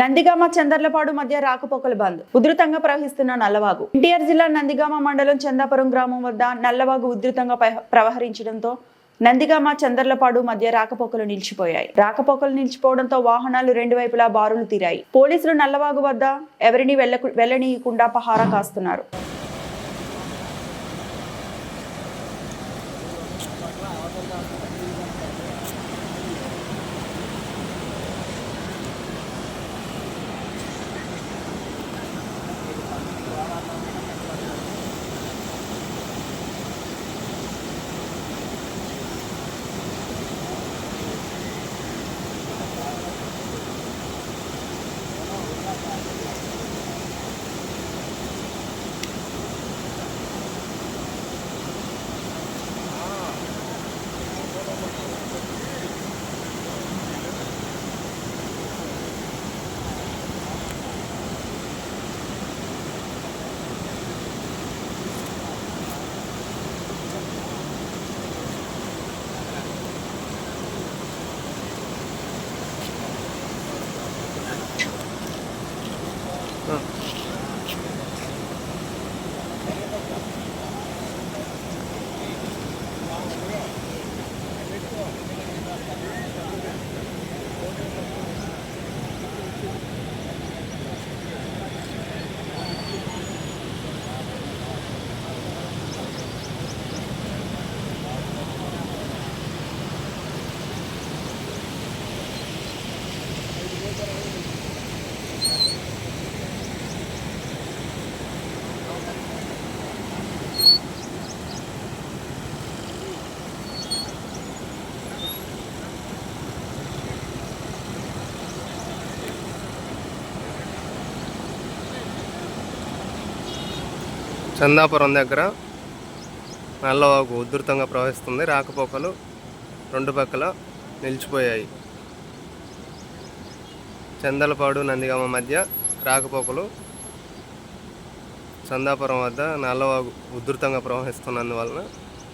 నందిగామ చందర్లపాడు మధ్య రాకపోకలు బంద్. ఉధృతంగా ప్రవహిస్తున్న నల్లవాగు. ఎన్టీఆర్ జిల్లా నందిగామ మండలం చందాపురం గ్రామం వద్ద నల్లవాగు ఉధృతంగా ప్రవహరించడంతో నందిగామ చందర్లపాడు మధ్య రాకపోకలు నిలిచిపోయాయి. రాకపోకలు నిలిచిపోవడంతో వాహనాలు రెండు వైపులా బారులు తీరాయి. పోలీసులు నల్లవాగు వద్ద ఎవరిని వెళ్ళకు వెళ్ళనీయకుండా పహారా కాస్తున్నారు. 嗯。చందాపురం దగ్గర నల్లవాగు ఉధృతంగా ప్రవహిస్తుంది. రాకపోకలు రెండు పక్కల నిలిచిపోయాయి. చందలపాడు నందిగామ మధ్య రాకపోకలు చందాపురం వద్ద నల్లవాగు ఉధృతంగా ప్రవహిస్తున్నందువలన